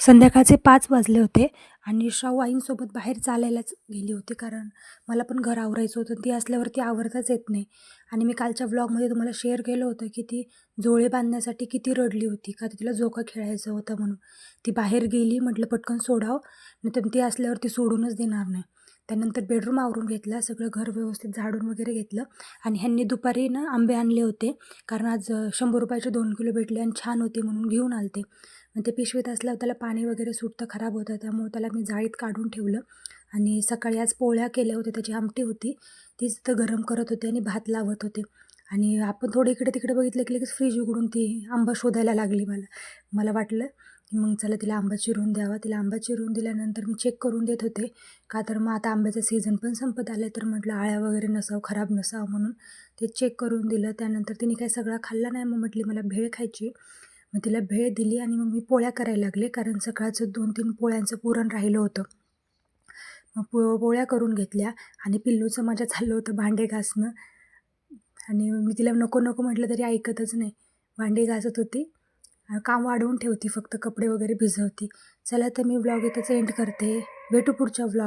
संध्याकाळचे पाच वाजले होते आणि शाहू आईंसोबत बाहेर चालायलाच गेली होती कारण मला पण घर आवरायचं होतं ती असल्यावरती आवरताच येत नाही. आणि मी कालच्या व्लॉगमध्ये तुम्हाला शेअर केलं होतं की ती जोळे बांधण्यासाठी किती रडली होती का तिला झोका खेळायचं होतं म्हणून. ती बाहेर गेली म्हटलं पटकन सोडाव नाही तर ती असल्यावर ती सोडूनच देणार नाही. त्यानंतर बेडरूम आवरून घेतला सगळं घर व्यवस्थित झाडून वगैरे घेतलं आणि ह्यांनी दुपारी ना आंबे आणले होते कारण आज शंभर रुपयाचे दोन किलो भेटले आणि छान होते म्हणून घेऊन आलते. ते पिशवीत असल्यावर त्याला पाणी वगैरे सुटतं खराब होतं. त्यामुळे त्याला मी जाळीत काढून ठेवलं. आणि सकाळी आज पोळ्या केल्या होत्या त्याची आमटी होती. तीच तर गरम करत होते आणि भात लावत होते. आणि आपण थोडं इकडे तिकडे बघितलं की लगेच फ्रीज उघडून ती आंबा शोधायला लागली मला. मला वाटलं की मग चला तिला आंबा चिरून द्यावा. तिला आंबा चिरून दिल्यानंतर मी चेक करून देत होते. का तर मग आता आंब्याचं सीझन पण संपत आलं तर म्हटलं आळ्या वगैरे नसावं खराब नसावं म्हणून ते चेक करून दिलं. त्यानंतर तिने काही सगळा खाल्ला नाही मग म्हटली मला भेळ खायची मग तिला भेळ दिली आणि मग मी पोळ्या करायला लागले कारण सकाळचं दोन तीन पोळ्यांचं पुरण राहिलं होतं. मग पो पोळ्या करून घेतल्या आणि पिल्लूचं माझ्या चाललं होतं भांडे घासणं. आणि मी तिला नको नको म्हटलं तरी ऐकतच नाही. भांडे घासत होती. काम वाढवून ठेवती फक्त कपडे वगैरे भिजवती. चला तर मी ब्लॉग इथंच एंड करते. भेटू पुढच्या ब्लॉग